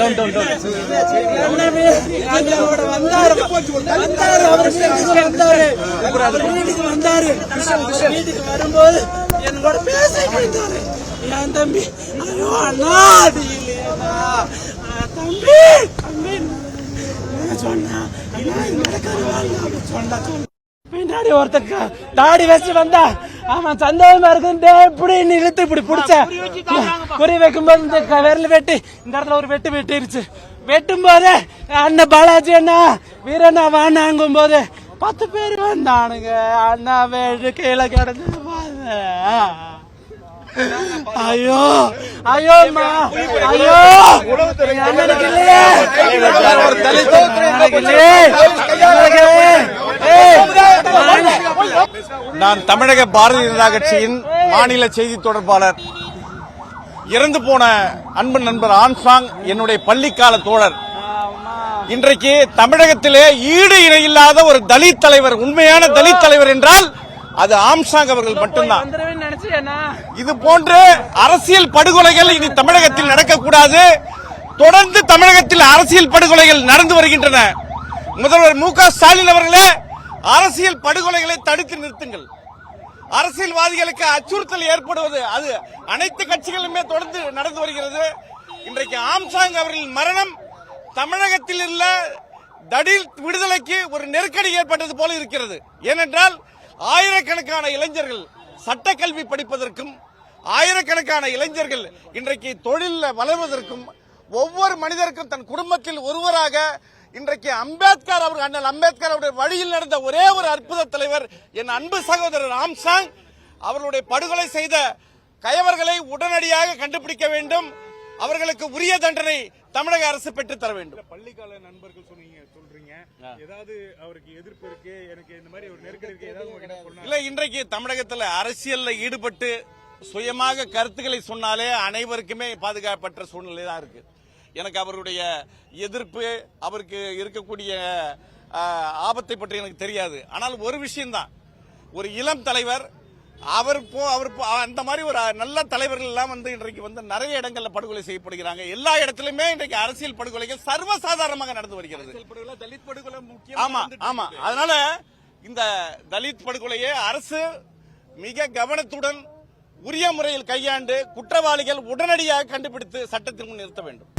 Down down down. வீட்டுக்கு வந்தாரு வீட்டுக்கு பேசிட்டு இருந்தாரு என் தம்பி ஐயோ அண்ணா அது இல்லையா தம்பி தம்பி சொன்னா நடக்காது சொன்னா பின்னாடி தாடி வச்சு வந்தா. அவன் சந்தோஷமா இருக்குன்னு இப்படி இழுத்து இப்படி பிடிச்ச. குறி வைக்கும்போது இந்த விரல் வெட்டி இந்த இடத்துல ஒரு வெட்டு வெட்டிருச்சு. வெட்டும் போது அண்ணன் பாலாஜி அண்ணா வீரண்ணா வானாங்கும் போது பத்து பேர் வந்தானுங்க. அண்ணா வேடு கீழே கிடந்து ஐயோ ஐயோ அம்மா. ஐயோ. அண்ணனுக்கு இல்லையே அண்ணனுக்கு இல்லையே அண்ணனுக்கு ஏய், நான் தமிழக பாரதிய ஜனதா கட்சியின் மாநில செய்தி தொடர்பாளர். இறந்து போன அன்பு நண்பர் ஆன்சாங் என்னுடைய பள்ளிக்கால தோழர். இன்றைக்கு தமிழகத்திலே ஈடு இணையில்லாத ஒரு தலித் தலைவர் உண்மையான தலித் தலைவர் என்றால் அது ஆம்சாங் அவர்கள் மட்டும்தான். இது போன்று அரசியல் படுகொலைகள் இனி தமிழகத்தில் நடக்கக்கூடாது. தொடர்ந்து தமிழகத்தில் அரசியல் படுகொலைகள் நடந்து வருகின்றன. முதல்வர் மு க ஸ்டாலின் அவர்களே அரசியல் படுகொலைகளை தடுத்து நிறுத்துங்கள். அரசியல்வாதிகளுக்கு அச்சுறுத்தல் ஏற்படுவது அது அனைத்து கட்சிகளுமே தொடர்ந்து நடந்து வருகிறது. இன்றைக்கு ஆம்சாங் அவர்களின் மரணம் தமிழகத்தில் உள்ள தடில் விடுதலைக்கு ஒரு நெருக்கடி ஏற்பட்டது போல இருக்கிறது. ஏனென்றால் ஆயிரக்கணக்கான இளைஞர்கள் சட்டக்கல்வி படிப்பதற்கும் ஆயிரக்கணக்கான இளைஞர்கள் இன்றைக்கு தொழிலில் வளர்வதற்கும் ஒவ்வொரு மனிதருக்கும் தன் குடும்பத்தில் ஒருவராக இன்றைக்கு அம்பேத்கர் அவர் அண்ணல் அம்பேத்கர் அவருடைய வழியில் நடந்த ஒரே ஒரு அற்புத தலைவர் என் அன்பு சகோதரர் ராம்சாங். அவர்களுடைய படுகொலை செய்த கயவர்களை உடனடியாக கண்டுபிடிக்க வேண்டும். அவர்களுக்கு உரிய தண்டனை தமிழக அரசு பெற்றுத் தர வேண்டும். பள்ளிக்கால நண்பர்கள் சொன்னீங்க சொல்றீங்க. ஏதாவது அவருக்கு எதிர்ப்பு இருக்கு எனக்கு இந்த மாதிரி ஒரு நெருக்கடி இருக்கு ஏதாவது இல்ல இன்றைக்கு தமிழகத்தில் அரசியல்ல ஈடுபட்டு சுயமாக கருத்துக்களை சொன்னாலே அனைவருக்குமே பாதுகாப்பற்ற சூழ்நிலை தான் இருக்கு. எனக்கு அவருடைய எதிர்ப்பு அவருக்கு இருக்கக்கூடிய ஆபத்தை பற்றி எனக்கு தெரியாது. ஆனால் ஒரு விஷயம்தான். ஒரு இளம் தலைவர் அவர் போ அவர் அந்த மாதிரி ஒரு நல்ல தலைவர்கள் எல்லாம் வந்து இன்றைக்கு வந்து நிறைய இடங்கள்ல படுகொலை செய்யப்படுகிறாங்க. எல்லா இடத்திலுமே இன்றைக்கு அரசியல் படுகொலைகள் சர்வசாதாரணமாக நடந்து வருகிறது. தலித் படுகொலை முக்கியம் ஆமா ஆமா. அதனால இந்த தலித் படுகொலையை அரசு மிக கவனத்துடன் உரிய முறையில் கையாண்டு குற்றவாளிகள் உடனடியாக கண்டுபிடித்து சட்டத்திற்கு நிறுத்த வேண்டும்.